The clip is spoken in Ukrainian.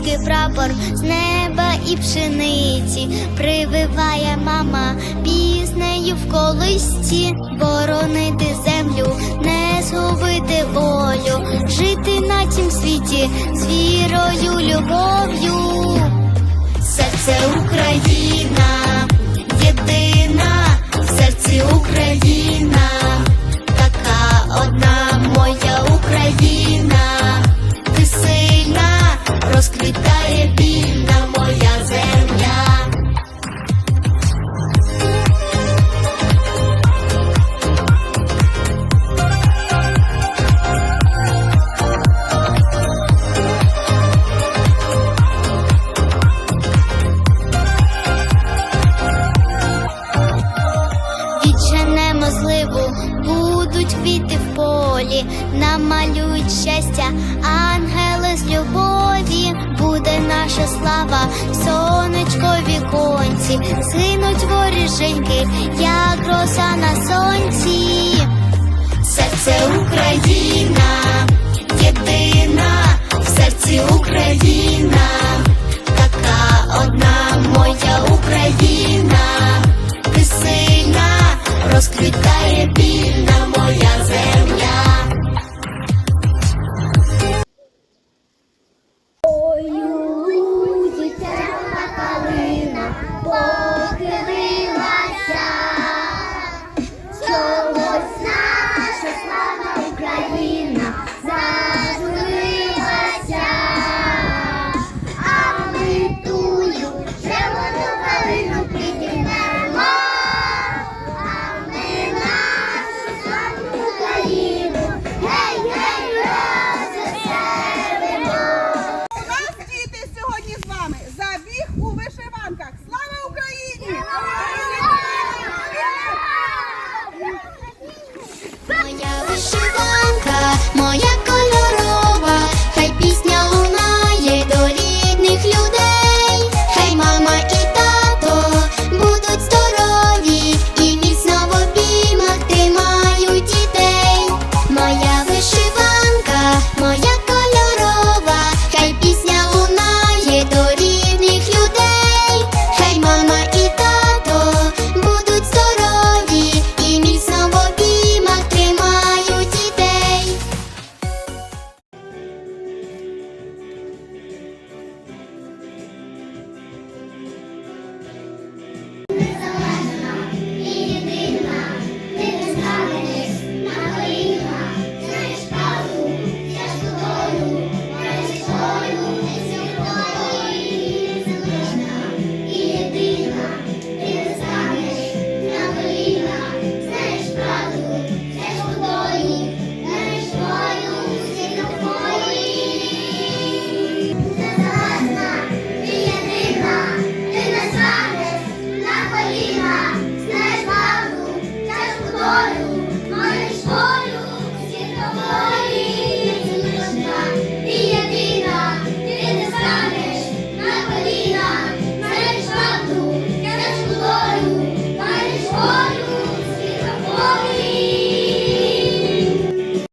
український прапор з неба і пшениці прививає мама піснею в колисці, боронити землю, не згубити волю, жити на цім світі з вірою, любов'ю. Вільна моя земля. Відженемо зливу, будуть квіти в полі, намалюють щастя, ангели з любові, віконці, згинуть воріженьки, як роса на сонці. Серце Україна,